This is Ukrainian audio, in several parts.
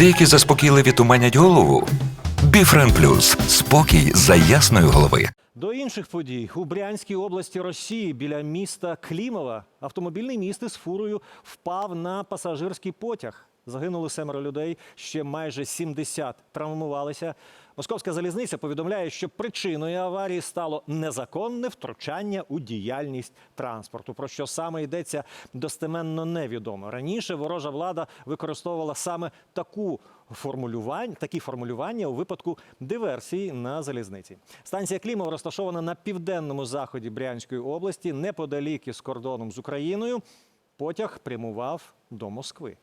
Деякі заспокійливі туманять голову. Біфрен Плюс спокій за ясної голови. До інших подій у Брянській області Росії біля міста Клімова автомобільний міст із фурою впав на пасажирський потяг. Загинули семеро людей, ще майже 70 травмувалися. Московська залізниця повідомляє, що причиною аварії стало незаконне втручання у діяльність транспорту. Про що саме йдеться достеменно невідомо. Раніше ворожа влада використовувала саме таку формулювань, такі формулювання у випадку диверсії на залізниці. Станція Клімов розташована на південному заході Брянської області, неподалік із кордоном з Україною. Потяг прямував до Москви.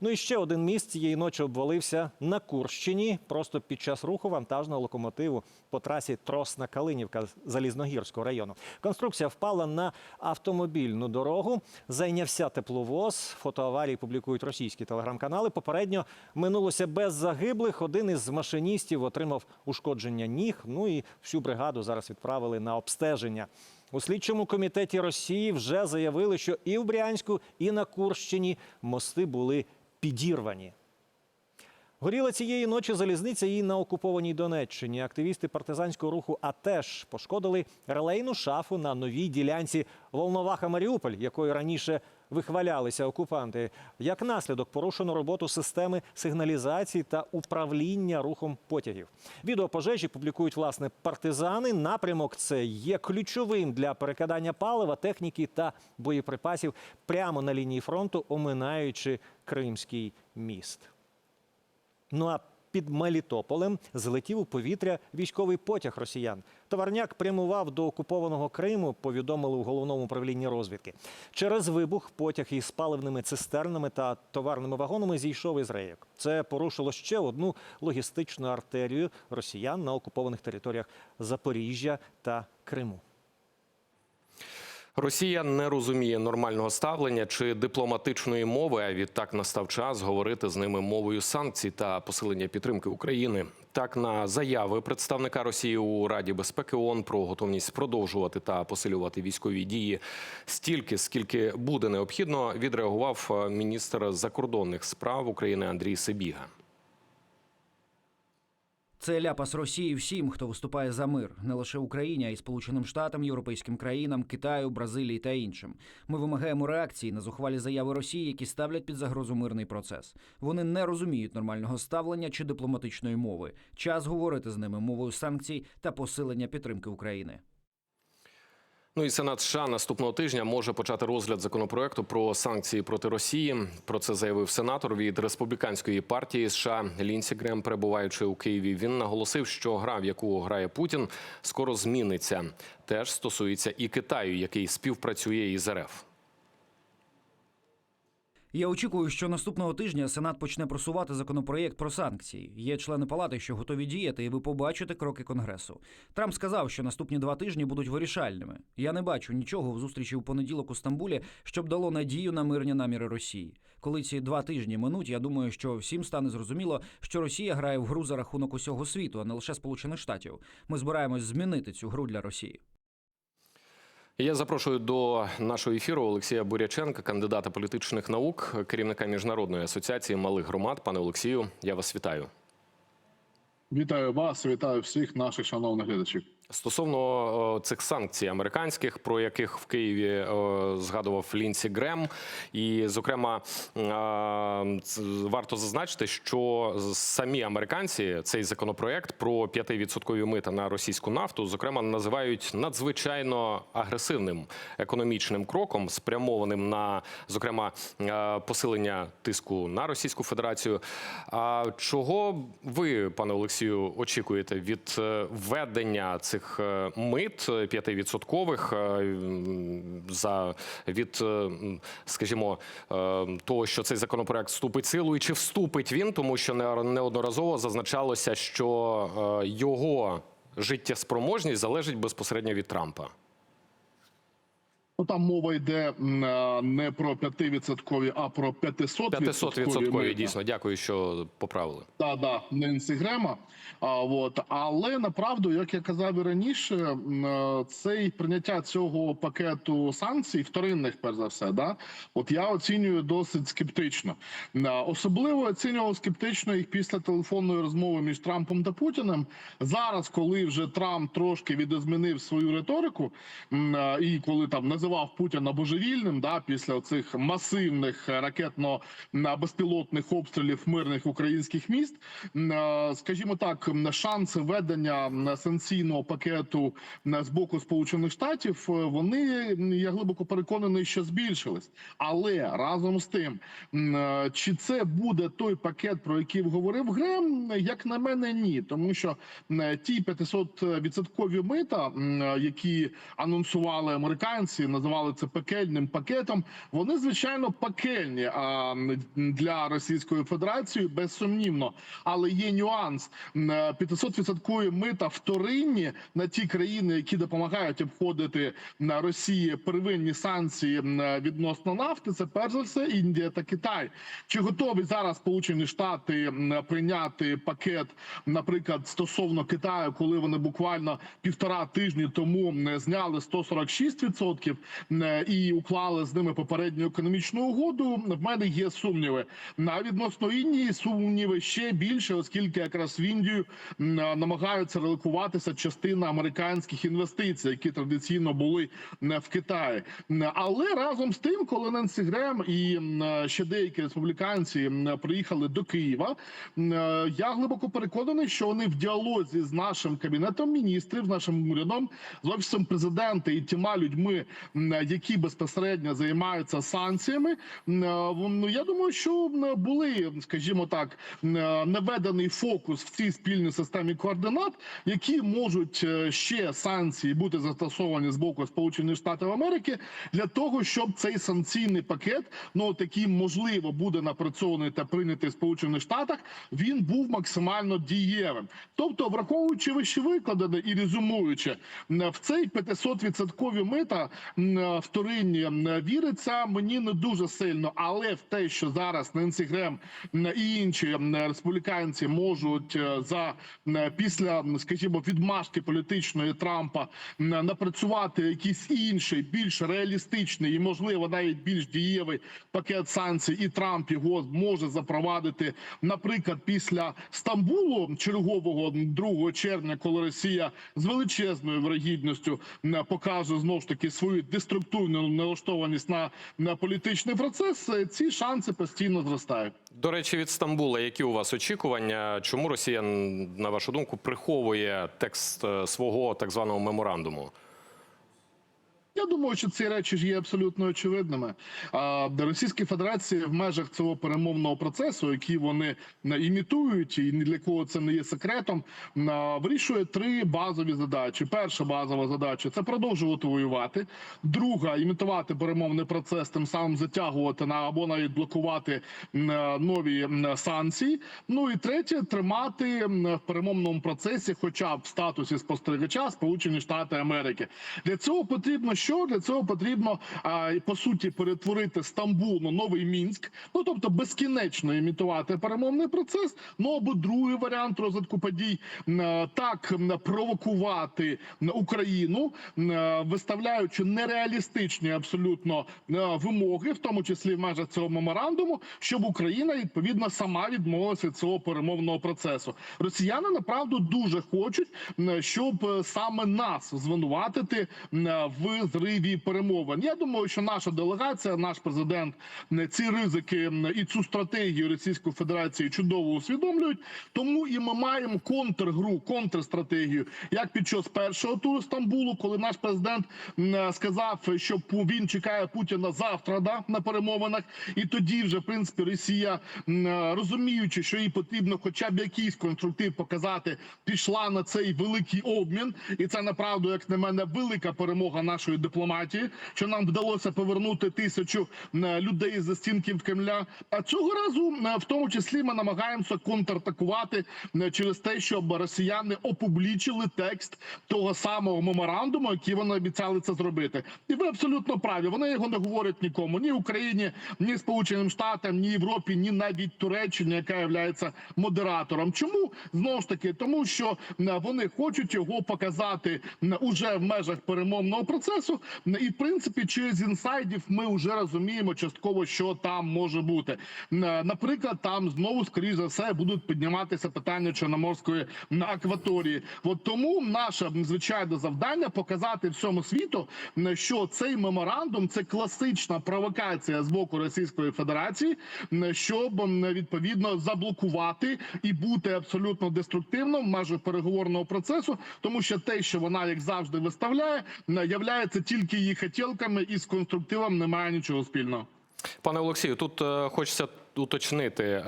Ну і ще один міст цієї ночі обвалився на Курщині просто під час руху вантажного локомотиву по трасі Тросна Калинівка Залізногірського району. Конструкція впала на автомобільну дорогу. Зайнявся тепловоз. Фотоаварії публікують російські телеграм-канали. Попередньо минулося без загиблих. Один із машиністів отримав ушкодження ніг. Ну і всю бригаду зараз відправили на обстеження. У слідчому комітеті Росії вже заявили, що і в Брянську, і на Курщині мости були підірвані. Горіла цієї ночі залізниця і на окупованій Донеччині. Активісти партизанського руху АТЕШ пошкодили релейну шафу на новій ділянці Волноваха-Маріуполь, якою раніше вихвалялися окупанти. Як наслідок порушено роботу системи сигналізації та управління рухом потягів. Відео пожежі публікують власне партизани. Напрямок це є ключовим для перекидання палива, техніки та боєприпасів прямо на лінії фронту, оминаючи Кримський міст. Ну а під Мелітополем злетів у повітря військовий потяг росіян. Товарняк прямував до окупованого Криму, повідомили у головному управлінні розвідки. Через вибух потяг із паливними цистернами та товарними вагонами зійшов із рейок. Це порушило ще одну логістичну артерію росіян на окупованих територіях Запоріжжя та Криму. Росія не розуміє нормального ставлення чи дипломатичної мови. А відтак настав час говорити з ними мовою санкцій та посилення підтримки України. Так, на заяви представника Росії у Раді безпеки ООН про готовність продовжувати та посилювати військові дії стільки, скільки буде необхідно, відреагував е, міністр закордонних справ України Андрій Сибіга. Це ляпас Росії всім, хто виступає за мир, не лише Україні, а й Сполученим Штатам, європейським країнам, Китаю, Бразилії та іншим. Ми вимагаємо реакції на зухвалі заяви Росії, які ставлять під загрозу мирний процес. Вони не розуміють нормального ставлення чи дипломатичної мови. Час говорити з ними мовою санкцій та посилення підтримки України. Ну і Сенат США наступного тижня може почати розгляд законопроекту про санкції проти Росії. Про це заявив сенатор від республіканської партії США Лінсі Грем, перебуваючи у Києві. Він наголосив, що гра, в яку грає Путін, скоро зміниться. Теж стосується і Китаю, який співпрацює із РФ. Я очікую, що наступного тижня Сенат почне просувати законопроєкт про санкції. Є члени палати, що готові діяти, і ви побачите кроки конгресу. Трамп сказав, що наступні два тижні будуть вирішальними. Я не бачу нічого в зустрічі у понеділок у Стамбулі, щоб дало надію на мирні наміри Росії. Коли ці два тижні минуть, я думаю, що всім стане зрозуміло, що Росія грає в гру за рахунок усього світу, а не лише Сполучених Штатів. Ми збираємось змінити цю гру для Росії. Я запрошую до нашого ефіру Олексія Буряченка, кандидата політичних наук, керівника міжнародної асоціації малих громад. Пане Олексію, я вас вітаю. Вітаю вас, вітаю всіх наших шановних глядачів. Стосовно цих санкцій американських, про яких в Києві згадував Лінсі Грем, і зокрема варто зазначити, що самі американці цей законопроект про 5% мита на російську нафту, зокрема, називають надзвичайно агресивним економічним кроком, спрямованим на зокрема посилення тиску на Російську Федерацію. А чого ви, пане Олексію, очікуєте від е, введення цих е, мит 5% е, за від, е, скажімо, того, що цей законопроект вступить силу, і чи вступить він, тому що неодноразово зазначалося, що його життєспроможність залежить безпосередньо від Трампа. Ну там мова йде е, не про 5%, а про 500%. 500 мита. відсоткові дійсно. Дякую, що поправили. Да, да, Ненсі Грема. А, от. Але направду, як я казав і раніше, е, цей прийняття цього пакету санкцій, вторинних, перш за все, да, от я оцінюю досить скептично. Е, Особливо оцінював скептично їх після телефонної розмови між Трампом та Путіним. Зараз, коли вже Трамп трошки відозмінив свою риторику, і коли там називав Путіна божевільним, да, після цих масивних ракетно-безпілотних обстрілів мирних українських міст. Е, Скажімо так, шанси ведення санкційного пакету з боку Сполучених Штатів е, вони я глибоко переконаний, що збільшились. Але разом з тим, е, чи це буде той пакет, про який говорив Грем, як на мене, ні, тому що ті 500 відсоткові мита, е, які анонсували американці, називали це пекельним пакетом. Вони звичайно пекельні а, для Російської Федерації безсумнівно. Але є нюанс: 500 відсоткові мита вторинні на ті країни, які допомагають обходити на Росії первинні санкції м, відносно нафти. Це перш за все Індія та Китай. Чи готові зараз Сполучені Штати прийняти пакет, наприклад, стосовно Китаю, коли вони буквально півтора тижні тому зняли 146% м, і уклали з ними попередню економічну угоду? В мене є сумніви. На відносно Індії сумніви ще більше, оскільки якраз в Індію намагаються релокуватися частина американських інвестицій, які традиційно були в Китаї. Але разом з тим, коли Ненсі Грем і ще деякі республіканці приїхали до Києва, я глибоко переконаний, що вони в діалозі з нашим кабінетом міністрів, з нашим урядом, з офісом президента і тіма людьми, які безпосередньо займаються санкціями. Ну я думаю, що були, скажімо так, наведений фокус в цій спільній системі координат, які можуть е, ще санкції бути застосовані з боку Сполучених Штатів Америки для того, щоб цей санкційний пакет, ну такий можливо буде напрацьований та прийнятий в Сполучених Штатах, він був максимально дієвим. Тобто, враховуючи вище викладене і резюмуючи в цей 500 відсоткові мита вторинні м, віриться мені не дуже сильно, але в те, що зараз Ненсі Грем і інші республіканці можуть е, за після, скажімо, відмашки політичної Трампа напрацювати якийсь інший, більш реалістичний і, можливо, навіть більш дієвий пакет санкцій, і Трамп його може запровадити, наприклад, після Стамбулу чергового 2 червня, коли Росія з величезною вирогідністю покаже знову ж таки свою деструктивну налаштованість на, на політичний процес. е, Ці шанси постійно зростають. До речі, від Стамбула, які у вас очікування? Чому Росія, на вашу думку, приховує текст е, свого так званого меморандуму? Я думаю, що ці речі ж є абсолютно очевидними. А Російській Федерації в межах цього перемовного процесу, який вони е, імітують, і ні для кого це не є секретом, е, вирішує три базові задачі. Перша базова задача це продовжувати воювати. Друга імітувати перемовний процес, тим самим затягувати на або навіть блокувати е, нові м, санкції. Ну і третє тримати в перемовному процесі, хоча б в статусі спостерігача Сполучені Штати Америки. Для цього потрібно що? Для цього потрібно по суті перетворити Стамбул на новий мінськ. Ну тобто безкінечно імітувати перемовний процес. Ну або другий варіант розвитку подій е, так провокувати Україну, е, виставляючи нереалістичні абсолютно е, вимоги, в тому числі в межах цього меморандуму, щоб Україна відповідно сама відмовилася від цього перемовного процесу. Росіяни направду дуже хочуть, щоб саме нас звинуватити в зриві перемовин. Я думаю, що наша делегація, наш президент ці ризики і цю стратегію Російської Федерації чудово усвідомлюють. Тому і ми маємо контргру, контрстратегію, як під час першого туру Стамбулу, коли наш президент сказав, що він чекає Путіна завтра, да на перемовинах, і тоді вже в принципі Росія, розуміючи, що їй потрібно, хоча б якийсь конструктив показати, пішла на цей великий обмін, і це направду, як на мене, велика перемога нашої дипломатії, що нам вдалося повернути тисячу е, людей за стінків Кремля. А цього разу, е, в тому числі, ми намагаємося контратакувати е, через те, щоб росіяни опублічили текст того самого меморандуму, який вони обіцяли це зробити. І ви абсолютно праві. Вони його не говорять нікому, ні Україні, ні Сполученим Штатам, ні Європі, ні навіть Туреччині, яка є модератором. Чому знову ж таки? Тому що вони хочуть його показати уже в межах перемовного процесу. Е, І в принципі, через інсайдів ми вже розуміємо частково, що там може бути. Наприклад, там знову скоріш за все будуть підніматися питання Чорноморської м, акваторії. От тому наше звичайне завдання показати всьому світу, що цей меморандум це класична провокація з боку Російської Федерації, щоб відповідно заблокувати і бути абсолютно деструктивним межах переговорного процесу, тому що те, що вона як завжди виставляє, являється тільки її хотілками і з конструктивом немає нічого спільного. Пане Олексію, тут е, хочеться уточнити, е,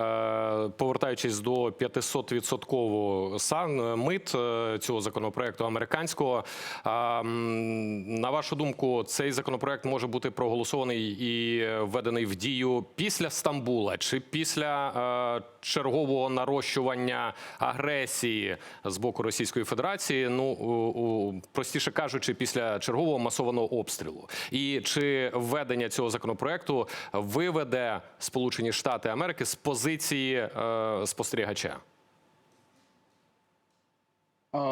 повертаючись до 500-відсоткового сан е, мит е, цього законопроекту американського. На вашу думку, цей законопроект може бути проголосований і введений в дію після Стамбула чи після чергового нарощування агресії з боку Російської Федерації? Ну простіше кажучи, після чергового масованого обстрілу. І чи введення цього законопроекту виведе Сполучені Штати Америки з позиції е, спостерігача?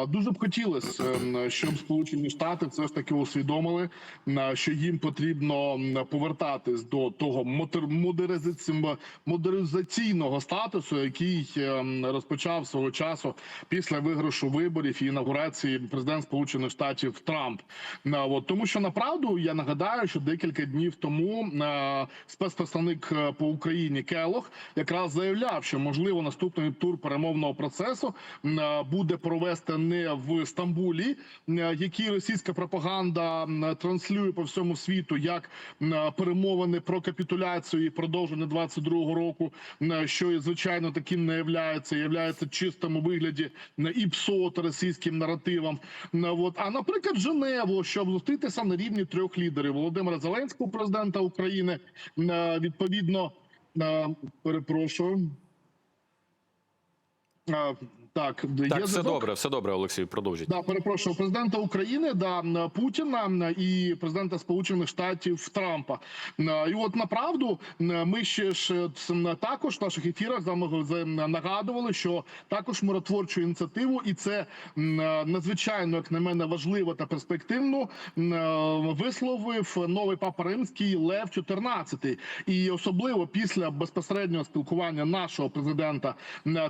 Дуже б хотілося, ем, щоб Сполучені Штати все ж таки усвідомили, що їм потрібно повертатись до того модернізаційного статусу, який ем, розпочав свого часу після виграшу виборів і інаугурації президент Сполучених Штатів Трамп. От, тому що направду я нагадаю, що декілька днів тому спецпредставник е, по Україні Келох якраз заявляв, що можливо наступний тур перемовного процесу буде провести не в Стамбулі, е, який російська пропаганда транслює по всьому світу як е, перемовини про капітуляцію і продовження 22-го року, що звичайно таким не являється, являється чистому вигляді і псот російським наративам. М, От а наприклад, Женеву, щоб зустрітися на рівні трьох лідерів Володимира Зеленського, президента України, е, відповідно, е, перепрошую. Так, Так, є все зв'язок? добре, все добре, Олексій. Продовжіть. Да, перепрошую, президента України, да Путіна і президента Сполучених Штатів Трампа. І от направду ми ще ж е, також в наших ефірах нагадували, що також миротворчу ініціативу, і це е, надзвичайно, як на мене, важливо та перспективно е, висловив новий папа римський Лев XIV. І особливо після безпосереднього спілкування нашого президента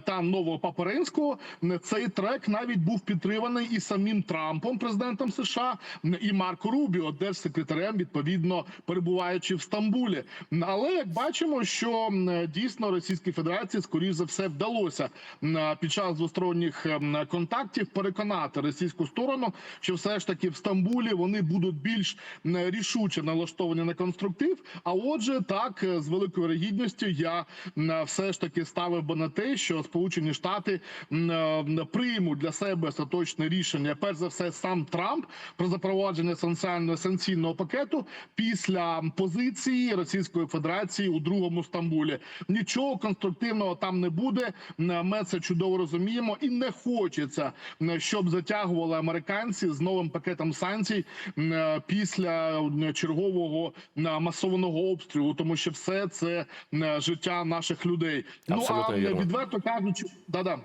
та нового папа римського м, цей трек навіть був підтриманий і самим Трампом, президентом США, і Марко Рубіо, держсекретарем, відповідно перебуваючи в Стамбулі. Але як бачимо, що дійсно Російській Федерації скоріш за все вдалося під час двосторонніх контактів переконати російську сторону, що все ж таки в Стамбулі вони будуть більш рішуче налаштовані на конструктив. А отже, так е, з великою вірогідністю я все ж таки ставив би на те, що Сполучені Штати приймуть для себе остаточне рішення. Перш за все, сам Трамп про запровадження санкційного пакету після позиції Російської Федерації у другому Стамбулі. Нічого конструктивного там не буде. Ми це чудово розуміємо, і не хочеться, щоб затягували американці з новим пакетом санкцій після чергового масованого обстрілу, тому що все це життя наших людей. Абсолютно ну а відверто кажучи, да-да.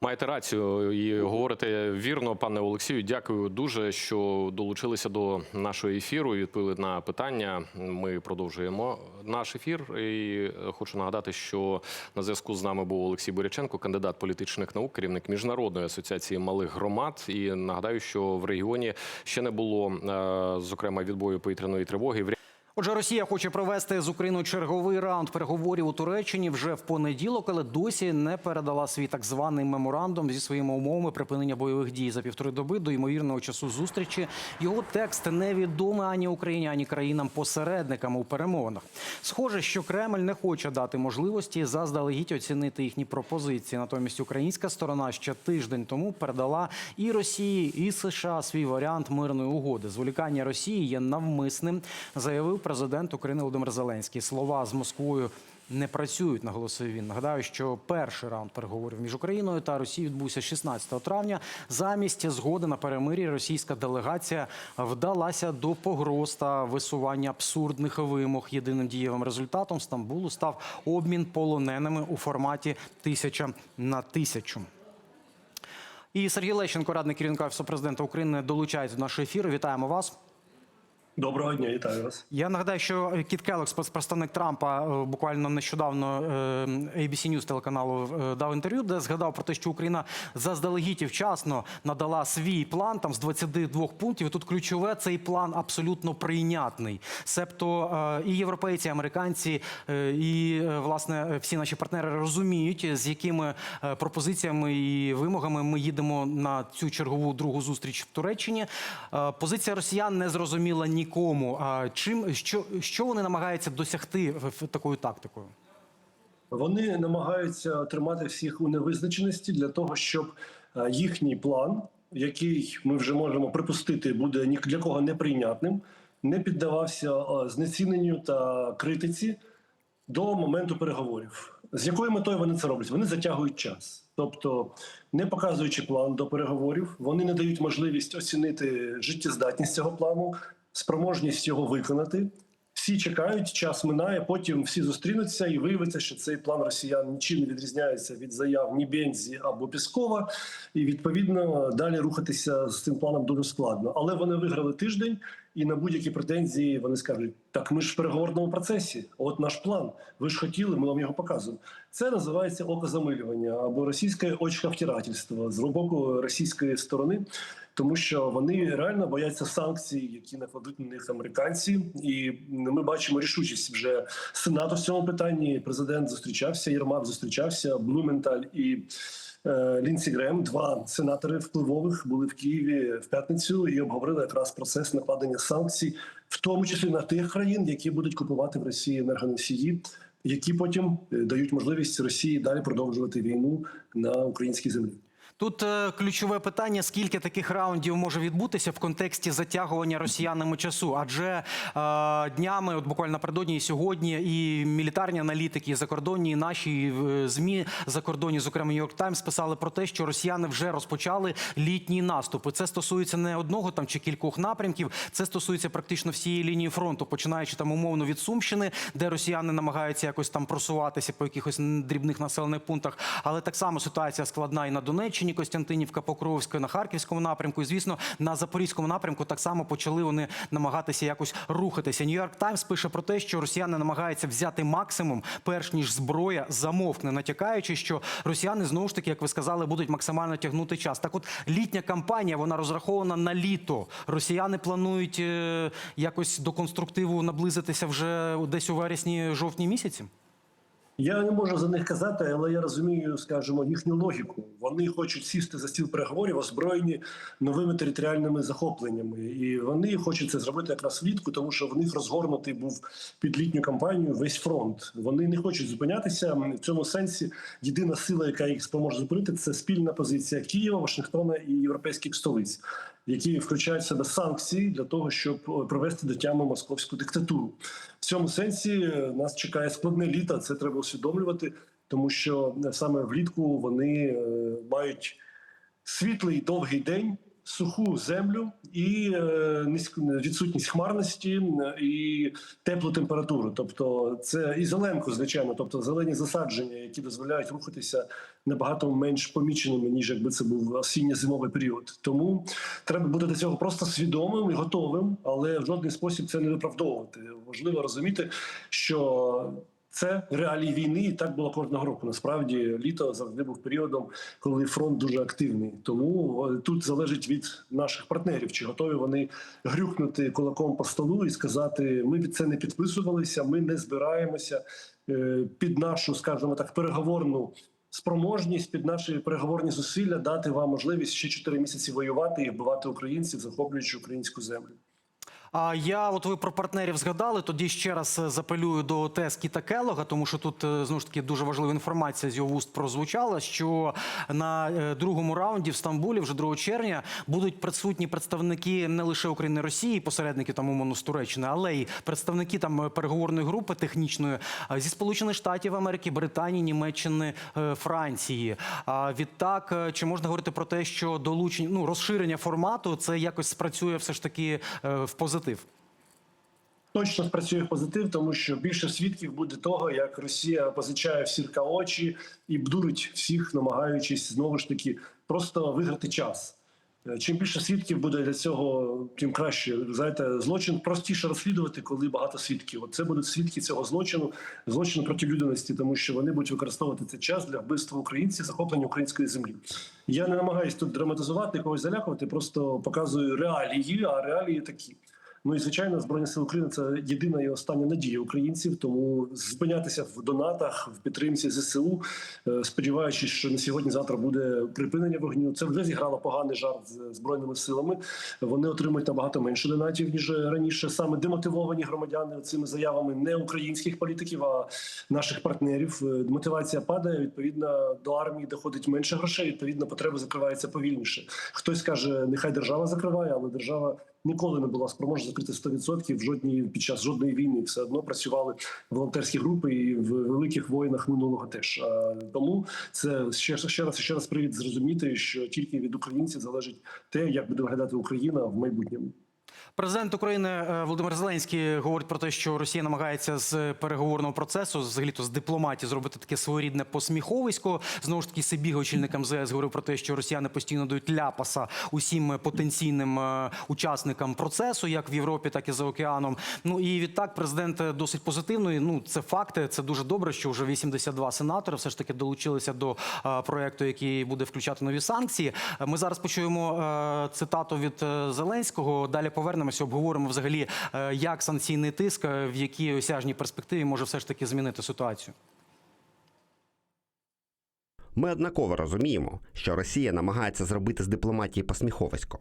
Маєте рацію і говорите вірно, пане Олексію. Дякую дуже, що долучилися до нашого ефіру і відповіли на питання. Ми продовжуємо наш ефір. І хочу нагадати, що на зв'язку з нами був Олексій Боряченко, кандидат політичних наук, керівник міжнародної асоціації малих громад. І нагадаю, що в регіоні ще не було, е, зокрема, відбою повітряної тривоги. Отже, Росія хоче провести з Україною черговий раунд переговорів у Туреччині вже в понеділок, але досі не передала свій так званий меморандум зі своїми умовами припинення бойових дій за півтори доби до ймовірного часу зустрічі. Його текст невідомий ані Україні, ані країнам-посередникам у перемовинах. Схоже, що Кремль не хоче дати можливості заздалегідь оцінити їхні пропозиції. Натомість українська сторона ще тиждень тому передала і Росії, і США свій варіант мирної угоди. Зволікання Росії є навмисним, заявив президент України Володимир Зеленський. Слова з Москвою. Не працюють, наголосив він. Нагадаю, що перший раунд переговорів між Україною та Росією відбувся 16 травня. Замість згоди на перемир'я російська делегація вдалася до погроз та висування абсурдних вимог. Єдиним дієвим результатом Стамбулу став обмін полоненими у форматі тисяча на тисячу. І Сергій Лещенко, радник керівника Офісу президента України, долучається до нашого ефіру. Вітаємо вас. Доброго дня, вітаю вас. Я нагадаю, що Кіт Келлог, спецпредставник Трампа, е, буквально нещодавно е, ABC News телеканалу е, дав інтерв'ю, де згадав про те, що Україна заздалегідь вчасно надала свій план там з 22 пунктів. І тут ключове цей план абсолютно прийнятний. Себто і європейці, і американці, і власне всі наші партнери розуміють, з якими пропозиціями і вимогами ми їдемо на цю чергову другу зустріч в Туреччині. Позиція росіян не зрозуміла нікому. А чим що, що вони намагаються досягти такою тактикою? Вони намагаються тримати всіх у невизначеності для того, щоб е, їхній план, який ми вже можемо припустити, буде ні для кого неприйнятним, не піддавався е, знеціненню та критиці до моменту переговорів. З якою метою вони це роблять? Вони затягують час, тобто, не показуючи план до переговорів, вони не дають можливість оцінити життєздатність цього плану, спроможність його виконати. Всі чекають, час минає. Потім всі зустрінуться і виявиться, що цей план росіян нічим не відрізняється від заяв ні Бензі або Піскова, і відповідно далі рухатися з цим планом дуже складно. Але вони виграли тиждень, і на будь-які претензії вони скажуть: так ми ж в переговорному процесі. От наш план. Ви ж хотіли, ми вам його показуємо. Це називається окозамилювання або російське очковтирательство з боку російської сторони тому що вони реально бояться санкцій, які накладуть на них американці, і ми бачимо рішучість вже сенату в цьому питанні. Президент зустрічався, Єрмак зустрічався, Блументаль і. Е, Лінсі Грем, два сенатори впливових були в Києві в п'ятницю і обговорили якраз процес накладення санкцій, в тому числі на тих країн, які будуть купувати в Росії енергоносії, які потім е, дають можливість Росії далі продовжувати війну на українській землі. Тут е, ключове питання: скільки таких раундів може відбутися в контексті затягування росіянами часу? Адже е, днями, от буквально напередодні і сьогодні, і мілітарні аналітики, і закордонні, і наші е, змі закордонні, зокрема Нью-Йорк Таймс, писали про те, що росіяни вже розпочали літній наступ. І це стосується не одного там чи кількох напрямків. Це стосується практично всієї лінії фронту, починаючи там умовно від Сумщини, де росіяни намагаються якось там просуватися по якихось дрібних населених пунктах. Але так само ситуація складна і на Донеччині, Костянтинівка, Покровська, на Харківському напрямку. І звісно, на Запорізькому напрямку так само почали вони намагатися якось рухатися. Нью-Йорк Таймс пише про те, що росіяни намагаються взяти максимум, перш ніж зброя замовкне, натякаючи, що росіяни знову ж таки, як ви сказали, будуть максимально тягнути час. Так, от літня кампанія вона розрахована на літо. Росіяни планують е, якось до конструктиву наблизитися вже десь у вересні-жовтні місяці. Я не можу за них казати, але я розумію, скажімо, їхню логіку. Вони хочуть сісти за стіл переговорів, озброєні новими територіальними захопленнями, і вони хочуть це зробити якраз влітку, тому що в них розгорнутий був під літню кампанію весь фронт. Вони не хочуть зупинятися в цьому сенсі. Єдина сила, яка їх споможе зупинити, це спільна позиція Києва, Вашингтона і європейських столиць, які включають в себе санкції для того, щоб провести до тями московську диктатуру. В цьому сенсі е, нас чекає складне літо. Це треба усвідомлювати, тому що е, саме влітку вони е, мають світлий довгий день, суху землю і е, відсутність хмарності і теплу температуру. Тобто, це і зеленку, звичайно, тобто зелені засадження, які дозволяють рухатися набагато менш поміченими, ніж якби це був осінньо-зимовий період. Тому треба бути до цього просто свідомим і готовим, але в жодний спосіб це не виправдовувати. Важливо розуміти, що Це реалії війни, і так було кожного року. Насправді літо завжди був періодом, коли фронт дуже активний. Тому тут залежить від наших партнерів, чи готові вони грюкнути кулаком по столу і сказати: ми під це не підписувалися, ми не збираємося е, під нашу, скажімо так, переговорну. Спроможність під наші переговорні зусилля дати вам можливість ще 4 місяці воювати і вбивати українців, захоплюючи українську землю. А я, от ви про партнерів згадали. Тоді ще раз е, запелюю до тез Кіта Келлога, тому що тут е, знову ж таки дуже важлива інформація з його вуст прозвучала. Що на е, другому раунді в Стамбулі, вже 2 червня, будуть присутні представники не лише України Росії, посередники там умовно з Туреччини, але й представники там переговорної групи технічної зі Сполучених Штатів Америки, Британії, Німеччини, Франції. А відтак, чи можна говорити про те, що долучення ну розширення формату це якось спрацює все ж таки в позитив? Точно спрацює позитив, тому що більше свідків буде того, як Росія позичає в сірка очі і бдурить всіх, намагаючись знову ж таки просто виграти час. Е, Чим більше свідків буде для цього, тим краще. Знаєте, злочин простіше розслідувати, коли багато свідків. От це будуть свідки цього злочину, злочину проти людяності, тому що вони будуть використовувати цей час для вбивства українців, захоплення української землі. Я не намагаюся тут драматизувати, когось залякувати, просто показую реалії, а реалії такі. Ну і звичайно, збройні сили України це єдина і остання надія українців. Тому зупинятися в донатах, в підтримці ЗСУ, е, сподіваючись, що на сьогодні-завтра буде припинення вогню. Це вже зіграло поганий жарт з збройними силами. Вони отримують набагато менше донатів ніж раніше. Саме демотивовані громадяни цими заявами не українських політиків, а наших партнерів. Е, Мотивація падає. Відповідно до армії доходить менше грошей. Відповідно, потреби закриваються повільніше. Хтось каже, нехай держава закриває, але держава ніколи не була спроможна закрити 100% в жодній під час жодної війни. Все одно працювали волонтерські групи і в великих воїнах минулого теж. Тому це ще ще раз ще раз привід зрозуміти, що тільки від українців залежить те, як буде виглядати Україна в майбутньому. Президент України е, Володимир Зеленський говорить про те, що Росія намагається з переговорного процесу, взагалі то з дипломатії, зробити таке своєрідне посміховисько. Знову ж таки, Сибіга, очільник МЗС, говорив про те, що росіяни постійно дають ляпаса усім потенційним е, учасникам процесу, як в Європі, так і за океаном. Ну і відтак, президент досить позитивний. Ну це факти. Це дуже добре, що вже 82 сенатори все ж таки долучилися до е, проекту, який буде включати нові санкції. Е, Ми зараз почуємо е, цитату від е, Зеленського. Далі повернемося, обговоримо взагалі, е, як санкційний тиск е, в якій осяжній перспективі може все ж таки змінити ситуацію. Ми однаково розуміємо, що Росія намагається зробити з дипломатії посміховисько,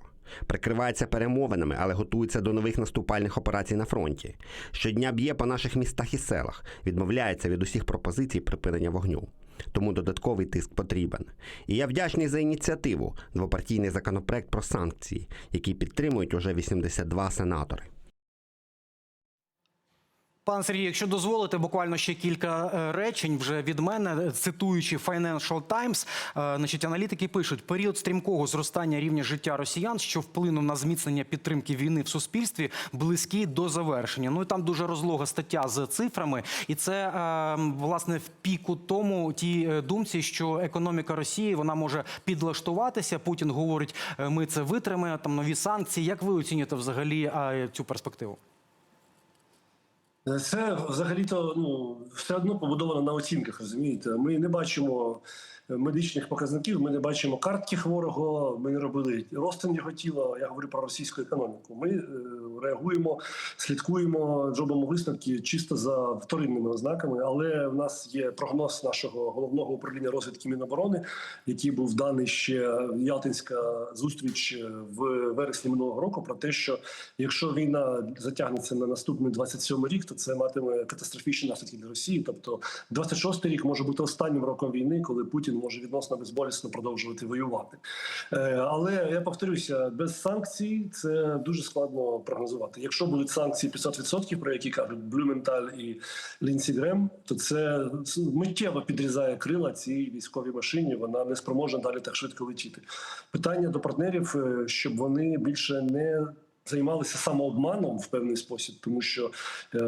прикривається перемовинами, але готується до нових наступальних операцій на фронті. Щодня б'є по наших містах і селах, відмовляється від усіх пропозицій припинення вогню. Тому додатковий тиск потрібен. І я вдячний за ініціативу двопартійний законопроект про санкції, який підтримують уже 82 сенатори. Пан Сергій, якщо дозволите, буквально ще кілька е, речень вже від мене, цитуючи Financial Times, е, значить, аналітики пишуть, період стрімкого зростання рівня життя росіян, що вплинув на зміцнення підтримки війни в суспільстві, близький до завершення. Ну і там дуже розлога стаття з цифрами, і це е, власне в піку тому тій е, думці, що економіка Росії вона може підлаштуватися. Путін говорить, ми це витримаємо, там нові санкції. Як ви оцінюєте взагалі цю перспективу? Це взагалі-то ну все одно побудовано на оцінках. Розумієте, ми не бачимо медичних показників, ми не бачимо картки хворого. Ми не робили розтин його тіла. Я говорю про російську економіку. Ми е, реагуємо, слідкуємо, робимо висновки чисто за вторинними ознаками. Але в нас є прогноз нашого головного управління розвідки Міноборони, який був даний ще Ялтинська зустріч в вересні минулого року. Про те, що якщо війна затягнеться на наступний 27 рік, то це матиме катастрофічні наслідки для Росії. Тобто, 26 рік може бути останнім роком війни, коли Путін може відносно безболісно продовжувати воювати. Е, Але я повторюся, без санкцій це дуже складно прогнозувати. Якщо будуть санкції 500%, про які кажуть Блюменталь і Лінсі Грем, то це миттєво підрізає крила цій військовій машині. Вона не спроможна далі так швидко летіти. Питання до партнерів, е, щоб вони більше не займалися самообманом в певний спосіб, тому що е,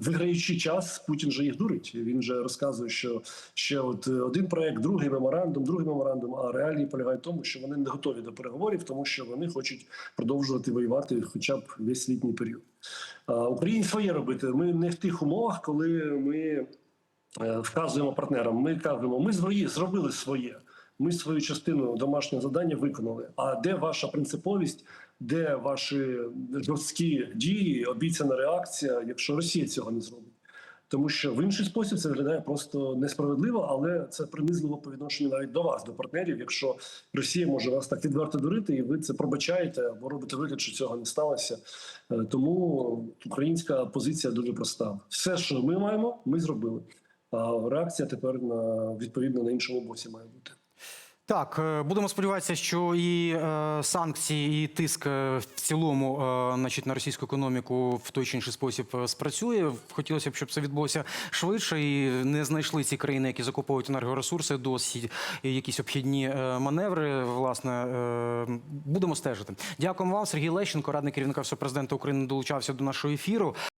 виграючи час, Путін же їх дурить. Він же розказує, що ще от е, один проект, другий меморандум, другий меморандум. А реалії полягають в тому, що вони не готові до переговорів, тому що вони хочуть продовжувати воювати, хоча б весь літній період. А Україні своє робити. Ми не в тих умовах, коли ми е, вказуємо партнерам. Ми кажемо, ми зробили своє. Ми свою частину домашнього завдання виконали. А де ваша принциповість, де ваші жорсткі дії, обіцяна реакція, якщо Росія цього не зробить? Тому що в інший спосіб це виглядає просто несправедливо, але це принизливо по відношенню навіть до вас, до партнерів. Якщо Росія може вас так відверто дурити, і ви це пробачаєте або робите вигляд, що цього не сталося. Е, Тому українська позиція дуже проста: все, що ми маємо, ми зробили. А реакція тепер на відповідно на іншому боці має бути. Так, е, будемо сподіватися, що і е, санкції, і тиск е, в цілому е, значить, на російську економіку в той чи інший спосіб е, спрацює. Хотілося б, щоб це відбулося швидше і не знайшли ці країни, які закуповують енергоресурси, досі якісь обхідні маневри. Власне, е, будемо стежити. Дякуємо вам, Сергій Лещенко, радник керівника Всепрезидента України, долучався до нашого ефіру.